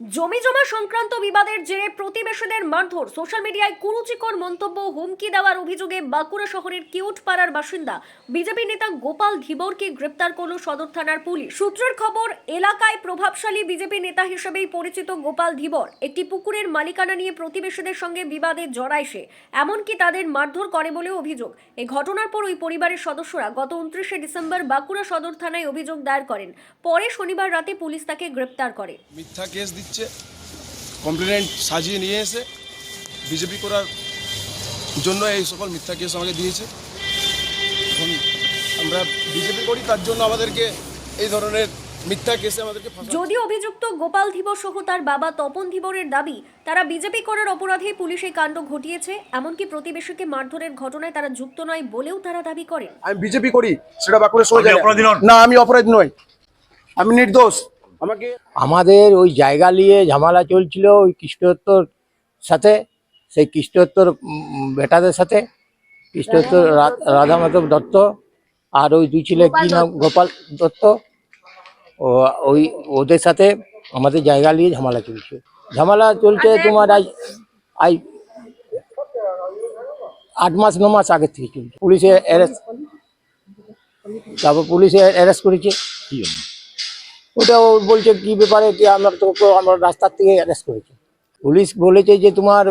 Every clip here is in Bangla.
জমি জমা সংক্রান্ত বিবাদের জেরে প্রতিবেশীদের মারধর। সোশ্যাল মিডিয়ায় কুরুচিকর মন্তব্য, হুমকি দেওয়ার অভিযোগে বাঁকুড়া শহরের কিউট পাড়ার বাসিন্দা বিজেপি নেতা গোপাল ধীবরকে গ্রেপ্তার করল সদর থানার পুলিশ। সূত্রের খবর, এলাকায় প্রভাবশালী বিজেপি নেতা হিসেবেই পরিচিত গোপাল ধীবর। একটি পুকুরের মালিকানা নিয়ে প্রতিবেশীদের সঙ্গে বিবাদে জড়ায় সে। এমনকি তাদের মারধর করে বলেও অভিযোগ। এই ঘটনার পর ওই পরিবারের সদস্যরা গত উনত্রিশে ডিসেম্বর বাঁকুড়া সদর থানায় অভিযোগ দায়ের করেন। পরে শনিবার রাতে পুলিশ তাকে গ্রেপ্তার করে। মিথ্যা কেস দিচ্ছে কমপ্লেনেন্ট সাজিয়ে নিয়ে এসে বিজেপি করার জন্য এই সকল মিথ্যা কেস আমাকে দিয়েছে। এখন আমরা বিজেপি করি তার জন্য আমাদেরকে এই ধরনের মিথ্যা কেসে আমাদেরকে ফাঁসানো যদিও অভিযুক্ত গোপাল ধীবর সহ তার বাবা তপন ধীবরের দাবি তারা বিজেপি করার অপরাধে পুলিশ এই কাণ্ড ঘটিয়েছে এমনকি প্রতিবেশীকে মারধরের ঘটনায় তারা যুক্ত নয় বলেও তারা দাবি করে আমি বিজেপি করি সেটা বাঁকুড়া? না আমি অপরাধী নই। আমি নির্দোষ। আমাকে? আমাদের ওই জায়গা নিয়ে ঝামেলা চলছিল ওই কৃষ্ণোত্তর সাথে সেই কৃষ্ণোত্তর বেটাদের সাথে কৃষ্ণোত্তর রাধা মাধব দত্ত আর ওই দুই ছেলে কি নাম গোপাল দত্ত ও ওই ওদের সাথে আমাদের জায়গা নিয়ে ঝামেলা চলছে। ঝামেলা চলছে তোমার আজ আজ আট মাস ন মাস আগের থেকে চলছে। পুলিশে অ্যারেস্ট তারপর পুলিশে অ্যারেস্ট করেছে। ওটা ও বলছে কি ব্যাপারে? কি আমরা তো আমরা রাস্তার থেকে অ্যারেস্ট করেছি। পুলিশ বলেছে যে তোমার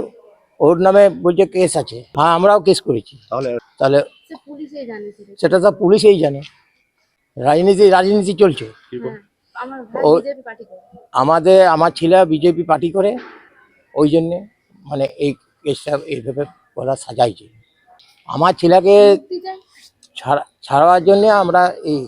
ওর নামে বলছে কেস আছে। হ্যাঁ আমরাও কেস করেছি। তাহলে তাহলে সে পুলিশেই জানে সেটা তো পুলিশেই জানে। রাজনীতি রাজনীতি চলছে। হ্যাঁ আমার ভাই ও- বিজেপি পার্টি করে। আমাদের আমার ছেলে বিজেপি পার্টি করে ওই জন্যে মানে এই কেসটা এইভাবে করা সাজাইছে। আমার ছেলেকে ছাড়া ছাড়াবার জন্যে আমরা এই